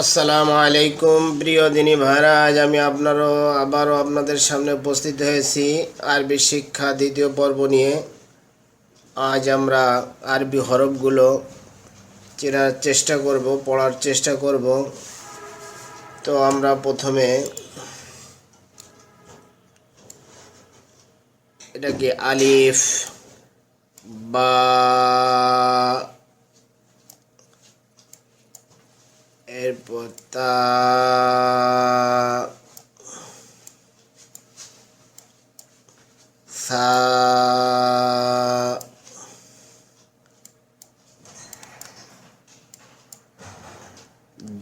আসসালামু আলাইকুম, প্রিয় দিনী ভাইরা। আজ আমি আপনারও আবারও আপনাদের সামনে উপস্থিত হয়েছি আরবি শিক্ষা দ্বিতীয় পর্ব নিয়ে। আজ আমরা আরবি হরফগুলো চেনার চেষ্টা করব, পড়ার চেষ্টা করব। তো আমরা প্রথমে এটাকে আলিফ, বা এরপর তা সা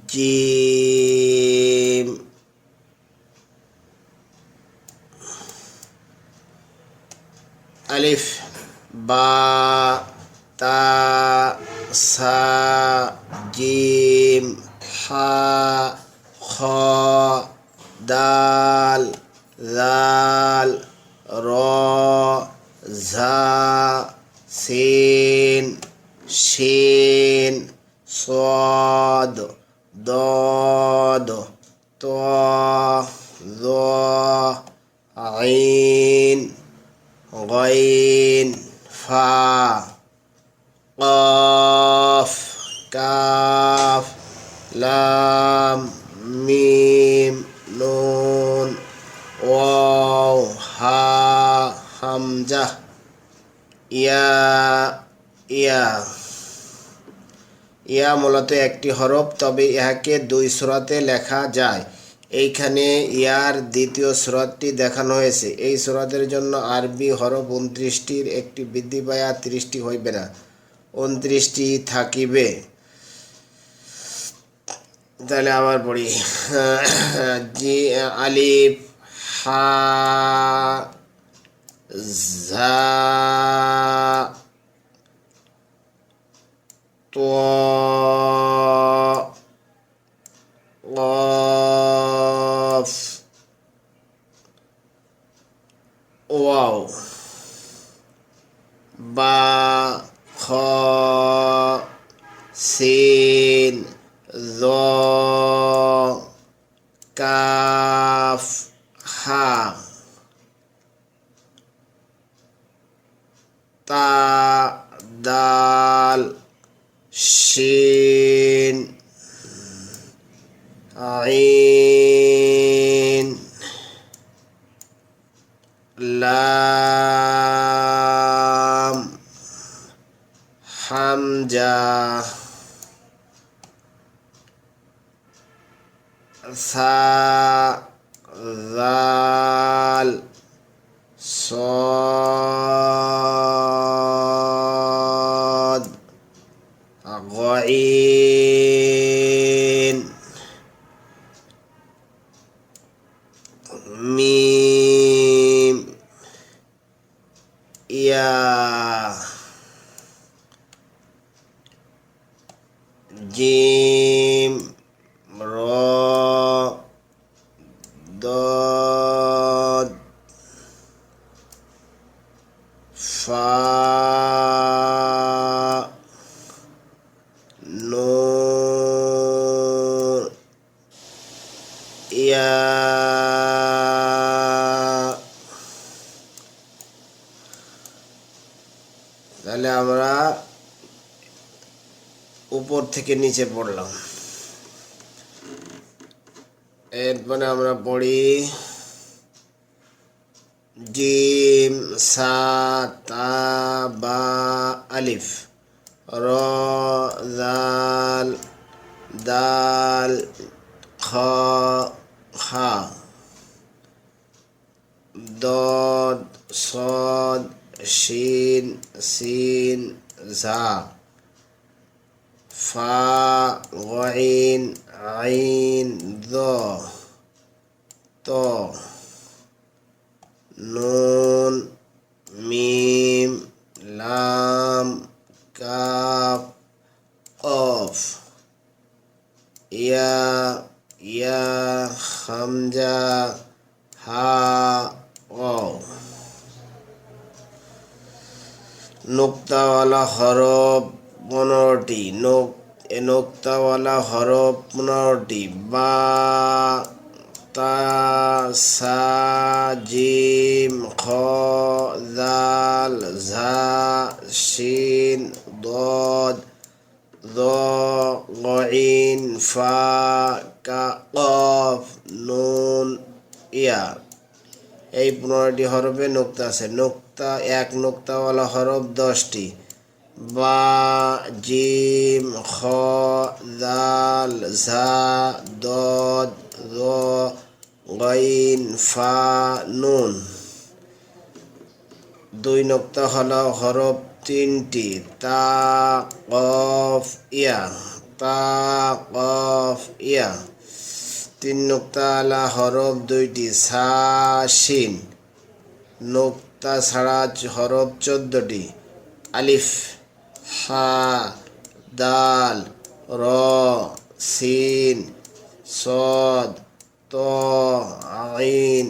জিম আলিফ বা তা সা জিম হা খ দাল লাল র ঝা সেন সেন সদ দ ইয়া মূলত একটি হরফ, তবে ইহাকে দুই সুরাতে লেখা যায়। এইখানে ইয়ার দ্বিতীয় সুরাতটি দেখানো হয়েছে। এই সুরাতের জন্য আরবি হরফ উনত্রিশটির একটি বৃদ্ধি পায়া ত্রিশটি হইবে না, উনত্রিশটি থাকিবে। তাহলে আবার পড়ি। জি, আলিফ, হা, ঝা কাফ হা তা দাল শিন আইন লাম হামজা ثا ذال صاد غين ميم يا তাহলে আমরা উপর থেকে নিচে পড়লাম। এরপরে আমরা পড়ি জিম সা, তা, বা, আলিফ, র, জাল, দাল, খ, খা, দদ, সদ শিন সিন ঝা ফা গইন আইন দ ত নুন মিম লাম কাফ কফ ইয়া ইয়া হামজা হা ও নোক্তাওয়ালা হরফ পনেরোটি নোক নোক্তাওয়ালা হরফ পনেরোটি বা, তা, সা, জিম, খ দাল ঝা, শিন, দদ, দ গইন ফা, কা, কফ, নুন, ইয়া। এই পনেরোটি হরফে নোক্তা আছে। নোক্তা, এক নোক্তাওয়ালা হরফ দশটি। বা, জিম, খ, দাল, ঝা, দদ দ গইন, ফা, নুন। দুই নোক্তা হল হরফ তিনটি। তা, কফ, ইয়া। তা, কফ, ইয়া। তিন নোক্তা আলা হরফ দুইটি। সা শিন। নোক্তা ছাড়া হরফ চোদ্দটি। আলিফ, হা, দাল, র, সিন, সদ, ত, আইন,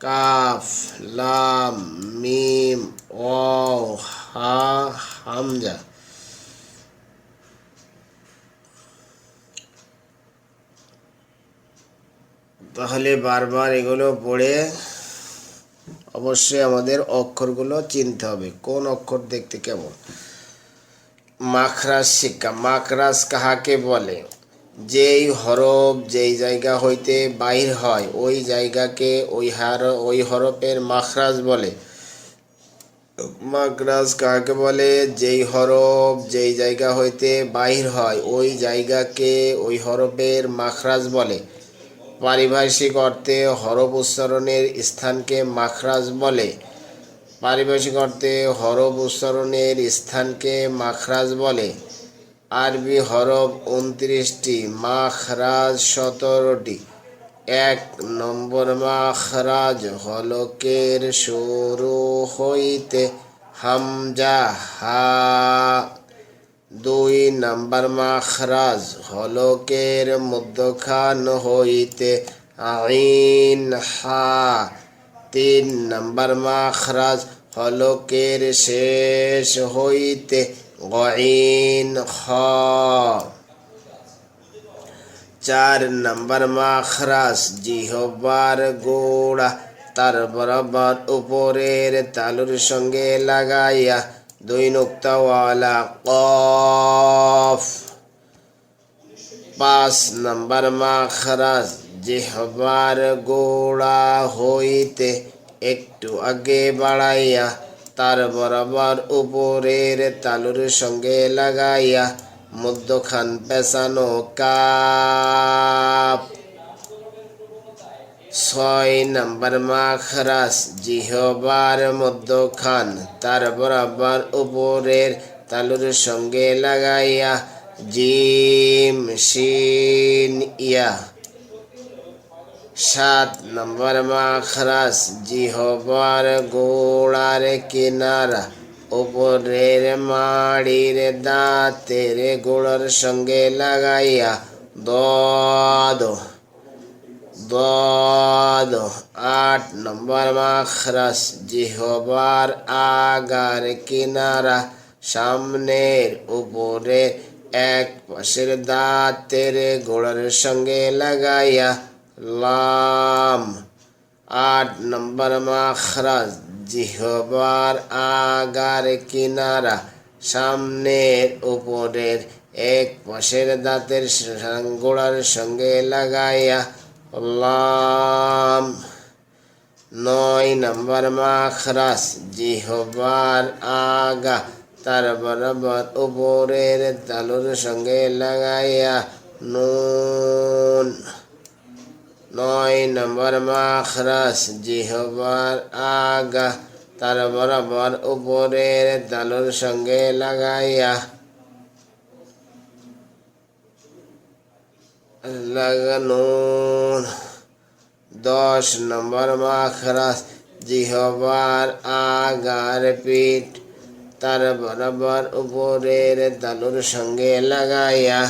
কাফ, লাম, মিম ও হা, হামজা। তাহলে বারবার এগুলো পড়ে অবশ্যই আমাদের অক্ষরগুলো চিনতে হবে। কোন অক্ষর দেখতে কেমন? মাখরাজ শিক্ষা। মাখরাজ কাহাকে বলে? যেই হরফ যেই জায়গা হইতে বাহির হয়, ওই জায়গাকে ওই হার, ওই হরফের মাখরাজ বলে। মাখরাজ কাহাকে বলে? যেই হরফ যেই জায়গা হইতে বাহির হয়, ওই জায়গাকে ওই হরফের মাখরাজ বলে। পারিভাষিক অর্থে হরফ উচ্চারণের স্থানকে মাখরাজ বলে। পারিভাষিক অর্থে হরফ উচ্চারণের স্থানকে মাখরাজ বলে। আরবি হরফ উনত্রিশটি, মাখরাজ সতেরোটি। এক নম্বর মাখরাজ হলকের শুরু হইতে হামজা, হা দুই নাম্বার মাখরাজ, হলকের মধ্যখান হইতে আইন হা। তিন নাম্বার মাখরাজ, হলকের শেষ হইতে গইন খ চার নাম্বার মাখরাজ, জিহবার গোড়া তার বরাবর উপরের তালুর সঙ্গে লাগাইয়া দুই নুক্তাওয়ালা কফ পাঁচ নাম্বার মাখরাজ জিহবার গোড়া হইতে একটু আগে বাড়াইয়া তার বরাবর উপরের তালুর সঙ্গে লাগাইয়া মধ্যখান পেছানো কাপ ছয় নাম্বার মাখরাস জিহবার মধ্যখান, তার বরাবর উপরের তালুর সঙ্গে লাগাইয়া, জিম শিন ইয়া। সাত নম্বর মাখরাস জিহবার গোড়ার কিনারা, উপরের মাড়ির দাঁতের গোড়ার সঙ্গে লাগাইয়া, দদ। দদ আট নম্বর মাখরাস জিহবার আগার কিনারা সামনের উপরে এক পাশের দাঁতের গোড়ার সঙ্গে লাগাইয়া লাম আট নম্বর মাখরাজ জিহবার আগার কিনারা সামনের উপরের এক পাশের দাঁতের গোড়ার সঙ্গে লাগাইয়া লাম, নয় নম্বর মাখরাস, জিহবার আগা, তার বরাবর উপরের তালুর সঙ্গে লাগাইয়া নুন। নয় নম্বর মাখরাস, জিহবার আগা, তার বরাবর উপরের তালুর সঙ্গে লাগাইয়া লাগানুন। দশ নম্বর মাখরাস জিহবার আগার পিঠ। তার বরাবর উপরের তালুর সঙ্গে লাগাইয়া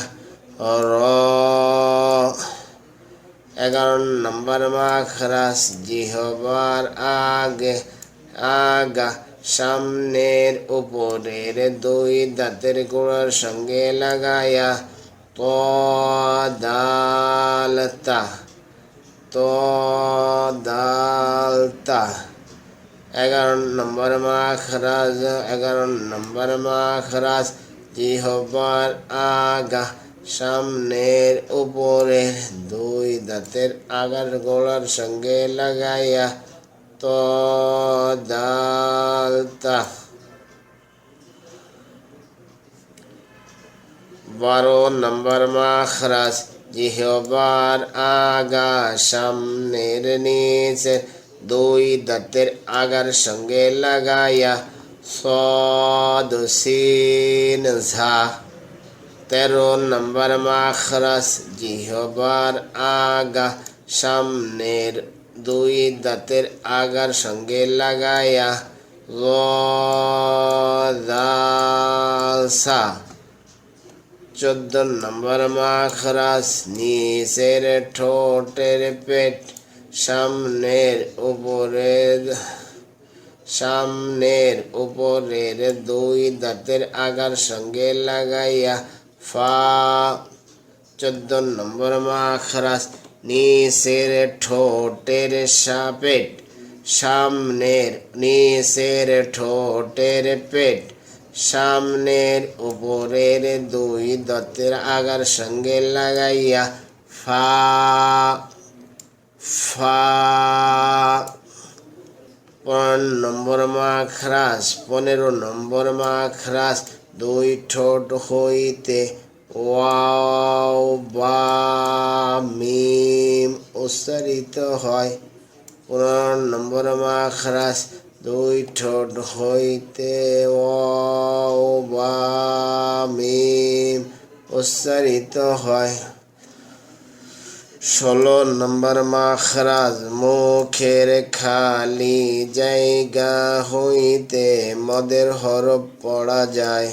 র এগারো নম্বর মাখরাস জিহবার আগে, আগা। সামনের উপরের দুই দাঁতের গোড়ার সঙ্গে লাগায়া ত দালতা ত দালতা এগারো নম্বর মাখরাজ, এগারো নম্বর মাখরাজ জিহবার আগা, সামনের উপরের দুই দাঁতের আগার গোড়ার সঙ্গে লাগাইয়া তো বারো নম্বর মাখরাজ জিহবার আগা সামনের দুই দাঁতের আগার সঙ্গে লাগাইয়া সদসিন ঝা তেরো নম্বর মাখরাস জিহবার আগা সামনের দুই দাঁতের আগার সঙ্গে লাগাইয়া গদালসা চোদ্দ নম্বর মাখরাস নিচের ঠোঁটের পেট, সামনের উপরের সামনের উপরের দুই দাঁতের আগার সঙ্গে লাগাইয়া ফা। চোদ্দ নম্বর মাখরাস নিচের ঠোঁটের সাপেট, সামনের, নিচের ঠোঁটের পেট সামনের উপরের দুই দত্তের আগার সঙ্গে লাগাইয়া ফা ফা পনেরো নম্বর মাখরাস পনেরো নম্বর মাখরাস দুই ঠোঁট হইতে ওয়াও, বা, মিম উচ্চারিত হয়। পনেরো নম্বর মাখরাস দুই ঠোঁট হইতে ওয়াও বা উচ্চারিত হয়। ষোলো নম্বর মাখরাজ, মুখের খালি জায়গা হইতে মদের হরফ পড়া যায়।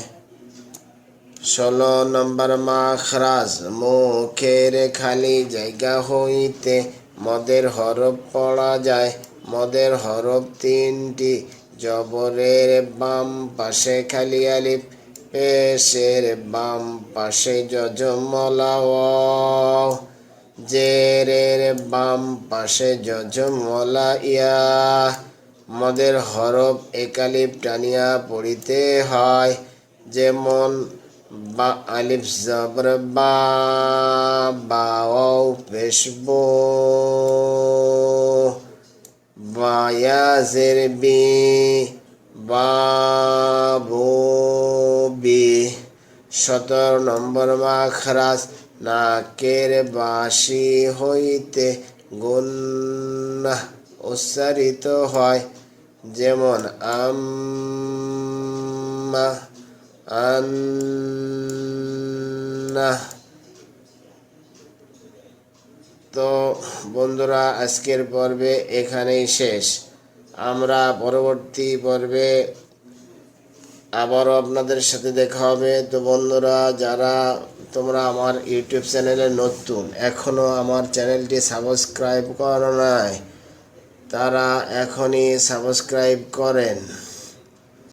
ষোলো নম্বর মাখরাজ, মুখের খালি জায়গা হইতে মদের হরফ পড়া যায়। মদের হরফ তিনটি, জবরের বাম পাশে খালি আলিফ পেশের বাম পাশে যজমলা জেরের বাম পাশে যজমলা ইয়া। মদের হরফ একালিপ টানিয়া পড়িতে হয়, যেমন বা আলিফ জবর বা বাও পেশব বায়াজের বি বাবু বি সতেরো নম্বর মাখরাজ। নাকের বাসি হইতে গুন্না উচ্চারিত হয়। যেমন, আম্মা আন্না তো বন্ধুরা, আজকের পর্বে এখানেই শেষ। আমরা পরবর্তী পর্বে আবারও আপনাদের সাথে দেখা হবে। তো বন্ধুরা, যারা তোমরা আমার ইউটিউব চ্যানেলে নতুন এখনও আমার চ্যানেলটি সাবস্ক্রাইব করো নাই, তারা এখনই সাবস্ক্রাইব করেন।